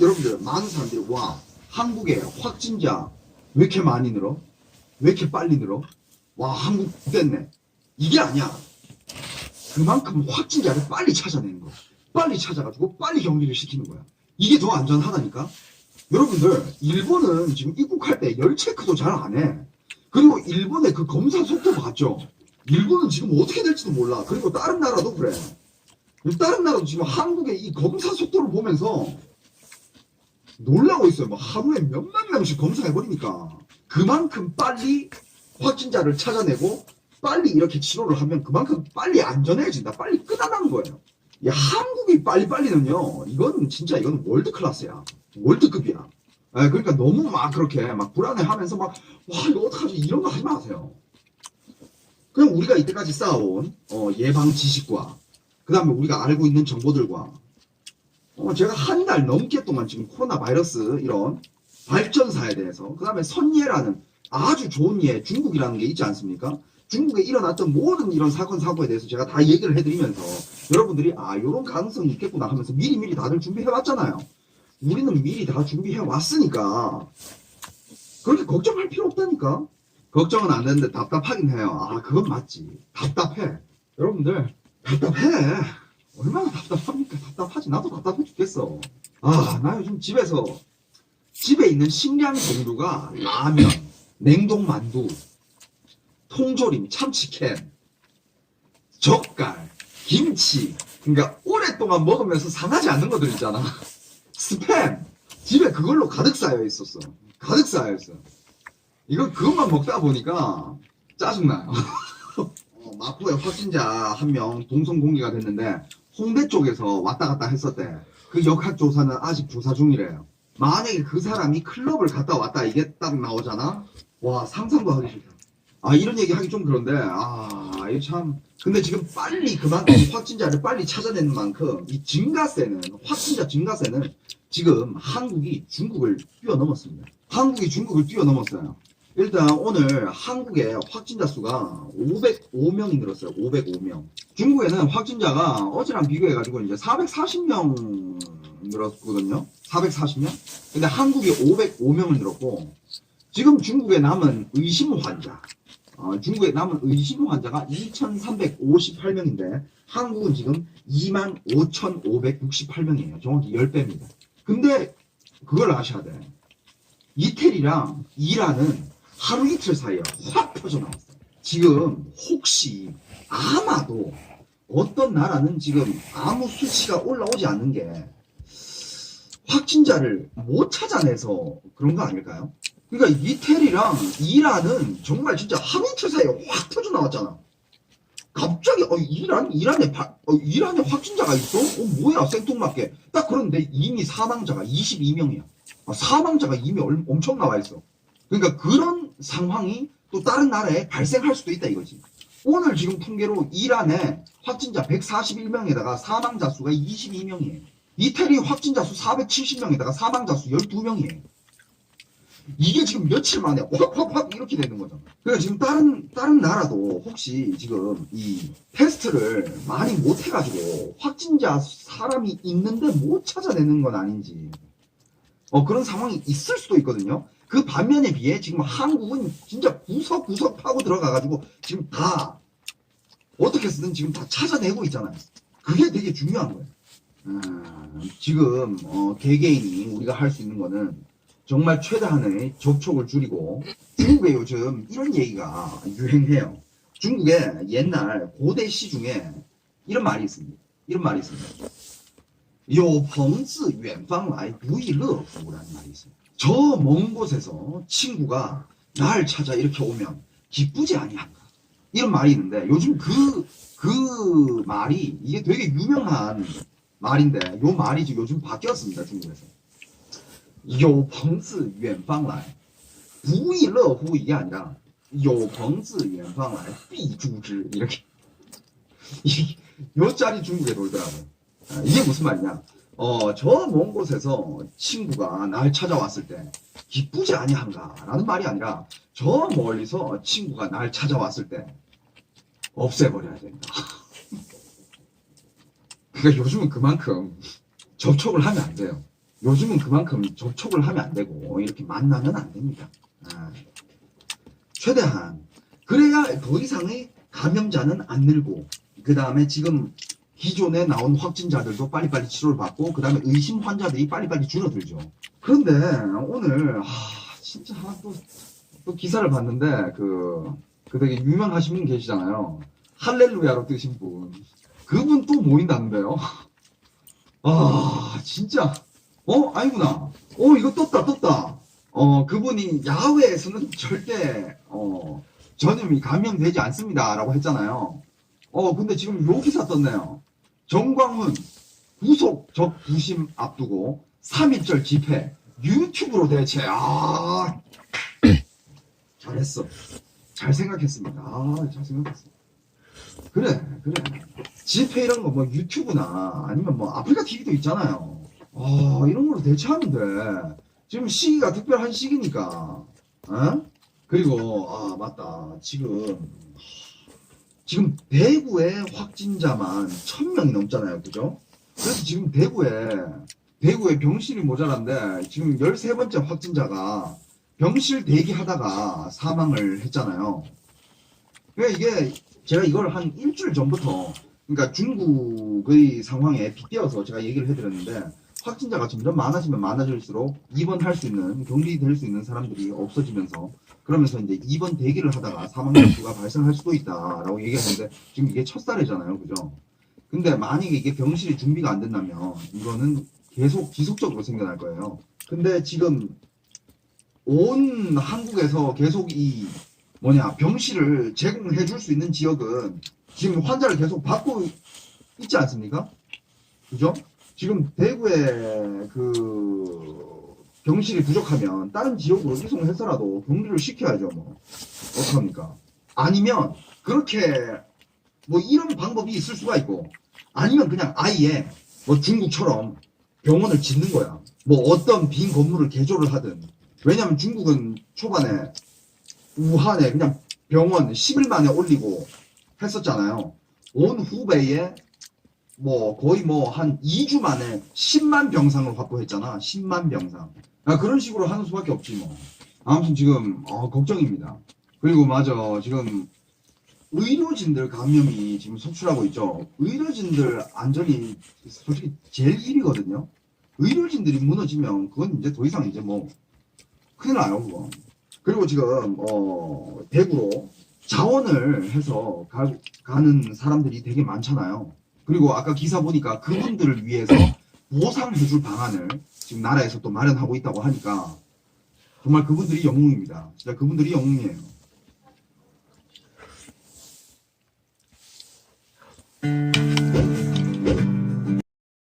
여러분들 많은 사람들이 와 한국에 확진자 왜 이렇게 많이 늘어? 왜 이렇게 빨리 늘어? 와 한국 됐네. 이게 아니야. 그만큼 확진자를 빨리 찾아내는 거야. 빨리 찾아가지고 빨리 격리를 시키는 거야. 이게 더 안전하다니까. 여러분들 일본은 지금 입국할 때 열 체크도 잘 안 해. 그리고 일본의 그 검사 속도 봤죠. 일본은 지금 어떻게 될지도 몰라. 그리고 다른 나라도 그래. 다른 나라도 지금 한국의 이 검사 속도를 보면서 놀라고 있어요. 뭐 하루에 몇만 명씩 검사해버리니까. 그만큼 빨리 확진자를 찾아내고 빨리 이렇게 치료를 하면 그만큼 빨리 안전해진다. 빨리 끝나가는 거예요. 이 한국이 빨리빨리는요, 이건 진짜 이건 월드 클래스야. 월드급이야. 예, 그러니까 너무 막 그렇게 막 불안해 하면서 막, 와, 이거 어떡하지? 이런 거 하지 마세요. 그냥 우리가 이때까지 쌓아온 어, 예방 지식과, 그 다음에 우리가 알고 있는 정보들과, 어, 제가 한 달 넘게 동안 지금 코로나 바이러스 이런 발전사에 대해서, 그 다음에 선예라는 아주 좋은 예, 중국이라는 게 있지 않습니까? 중국에 일어났던 모든 이런 사건, 사고에 대해서 제가 다 얘기를 해드리면서 여러분들이 아, 요런 가능성이 있겠구나 하면서 미리 미리 다들 준비해왔잖아요. 우리는 미리 다 준비해왔으니까 그렇게 걱정할 필요 없다니까. 걱정은 안 되는데 답답하긴 해요. 아, 그건 맞지. 답답해. 여러분들, 답답해. 얼마나 답답합니까? 답답하지. 나도 답답해 죽겠어. 아, 나 요즘 집에서, 집에 있는 식량 종류가 라면, 냉동 만두, 통조림, 참치캔, 젓갈, 김치. 그러니까 오랫동안 먹으면서 상하지 않는 것들 있잖아. 스팸. 집에 그걸로 가득 쌓여 있었어. 가득 쌓여 있어. 이거 그것만 먹다 보니까 짜증나요. 어, 마포에 확진자 한 명 동선 공개가 됐는데 홍대 쪽에서 왔다 갔다 했었대. 그 역학 조사는 아직 조사 중이래요. 만약에 그 사람이 클럽을 갔다 왔다 이게 딱 나오잖아. 와 상상도 하기 싫다. 아 이런 얘기 하기 좀 그런데 아 이거 참 근데 지금 빨리 그만큼 확진자를 빨리 찾아내는 만큼 이 증가세는 확진자 증가세는 지금 한국이 중국을 뛰어넘었습니다. 한국이 중국을 뛰어넘었어요. 일단 오늘 한국의 확진자 수가 505명이 늘었어요. 505명. 중국에는 확진자가 어제랑 비교해가지고 이제 440명 늘었거든요. 440명. 근데 한국이 505명을 늘었고 지금 중국에 남은 의심 환자. 어, 중국에 남은 의심 환자가 2,358명인데 한국은 지금 25,568명이에요. 정확히 10배입니다. 근데 그걸 아셔야 돼. 이태리랑 이란은 하루 이틀 사이에 확 퍼져 나왔어요. 지금 혹시 아마도 어떤 나라는 지금 아무 수치가 올라오지 않는 게 확진자를 못 찾아내서 그런 거 아닐까요? 그러니까 이태리랑 이란은 정말 진짜 하루 이틀 사이에 확 터져 나왔잖아. 갑자기 어 이란 이란에 바- 어, 이란에 확진자가 있어? 어 뭐야 생뚱맞게 딱 그런데 이미 사망자가 22명이야. 아, 사망자가 이미 얼- 엄청 나와 있어. 그러니까 그런 상황이 또 다른 나라에 발생할 수도 있다 이거지. 오늘 지금 통계로 이란에 확진자 141명에다가 사망자 수가 22명이에요. 이태리 확진자 수 470명에다가 사망자 수 12명이에요. 이게 지금 며칠 만에 확확확 이렇게 되는 거잖아. 그러니까 지금 다른 다른 나라도 혹시 지금 이 테스트를 많이 못 해가지고 확진자 사람이 있는데 못 찾아내는 건 아닌지 어 그런 상황이 있을 수도 있거든요. 그 반면에 비해 지금 한국은 진짜 구석구석 파고 들어가가지고 지금 다 어떻게 쓰든 지금 다 찾아내고 있잖아요. 그게 되게 중요한 거예요. 음, 지금 어, 개개인이 우리가 할 수 있는 거는 정말 최대한의 접촉을 줄이고 중국에 요즘 이런 얘기가 유행해요. 중국에 옛날 고대 시 중에 이런 말이 있습니다. 이런 말이 있습니다. 요 펑즈 웬방 라이 부이 러 후라는 말이 있어요. 저 먼 곳에서 친구가 날 찾아 이렇게 오면 기쁘지 아니한가. 이런 말이 있는데 요즘 그, 그 말이 이게 되게 유명한 말인데 요 말이 지금 요즘 바뀌었습니다. 중국에서. 有朋自远方来不亦乐乎 이게 아니라 有朋自远方来必诛之 이렇게 이, 요 짤이 중국에 돌더라고요. 아, 이게 무슨 말이냐? 어, 저 먼 곳에서 친구가 날 찾아왔을 때 기쁘지 아니한가라는 말이 아니라 저 멀리서 친구가 날 찾아왔을 때 없애버려야 된다. 그러니까 요즘은 그만큼 접촉을 하면 안 돼요. 요즘은 그만큼 접촉을 하면 안 되고 이렇게 만나면 안 됩니다. 아, 최대한 그래야 더 이상의 감염자는 안 늘고 그 다음에 지금 기존에 나온 확진자들도 빨리빨리 치료를 받고 그 다음에 의심 환자들이 빨리빨리 줄어들죠. 그런데 오늘 아, 진짜 하나 또, 또 기사를 봤는데 그, 그 되게 유명하신 분 계시잖아요. 할렐루야로 뜨신 분. 그분 또 모인다는데요. 아 진짜 어 아니구나. 어 이거 떴다 떴다. 어 그분이 야외에서는 절대 어 전염이 감염되지 않습니다라고 했잖아요. 어 근데 지금 요 기사 떴네요. 정광훈 구속 적부심 앞두고 3.1절 집회 유튜브로 대체 아. 잘했어. 잘 생각했습니다. 아잘 생각했어 그래 그래. 집회 이런 거 뭐 유튜브나 아니면 뭐 아프리카 TV도 있잖아요. 아 이런 걸로 대체하면 돼 지금 시기가 특별한 시기니까. 어? 그리고 아 맞다. 지금 지금 대구의 확진자만 1000명이 넘잖아요. 그죠? 그래서 지금 대구에, 대구에 병실이 모자란데, 지금 13번째 확진자가 병실 대기하다가 사망을 했잖아요. 그러니까 이게, 제가 이걸 한 일주일 전부터, 그러니까 중국의 상황에 빗대어서 제가 얘기를 해드렸는데, 확진자가 점점 많아지면 많아질수록 입원할 수 있는, 격리될 수 있는 사람들이 없어지면서, 그러면서 이제 입원 대기를 하다가 사망 수가 발생할 수도 있다라고 얘기했는데 지금 이게 첫 사례잖아요, 그죠? 근데 만약에 이게 병실이 준비가 안 된다면 이거는 계속 지속적으로 생겨날 거예요. 근데 지금 온 한국에서 계속 이 뭐냐 병실을 제공해 줄 수 있는 지역은 지금 환자를 계속 받고 있지 않습니까? 그죠? 지금 대구에 그 병실이 부족하면 다른 지역으로 이송해서라도 격리를 시켜야죠 뭐. 어떡합니까? 아니면 그렇게 뭐 이런 방법이 있을 수가 있고 아니면 그냥 아예 뭐 중국처럼 병원을 짓는 거야. 뭐 어떤 빈 건물을 개조를 하든. 왜냐면 중국은 초반에 우한에 그냥 병원 10일 만에 올리고 했었잖아요. 온 후베이에 뭐 거의 뭐 한 2주 만에 10만 병상을 확보했잖아 10만 병상 아, 그런 식으로 하는 수밖에 없지 뭐. 아무튼 지금 어, 걱정입니다. 그리고 맞아 지금 의료진들 감염이 지금 속출하고 있죠. 의료진들 안전이 솔직히 제일 1위거든요. 의료진들이 무너지면 그건 이제 더 이상 이제 뭐 큰일 나요 그거. 그리고 지금 어, 대구로 자원을 해서 가, 가는 사람들이 되게 많잖아요. 그리고 아까 기사 보니까 그분들을 네. 위해서 보상해줄 방안을 지금 나라에서 또 마련하고 있다고 하니까 정말 그분들이 영웅입니다. 진짜 그분들이 영웅이에요.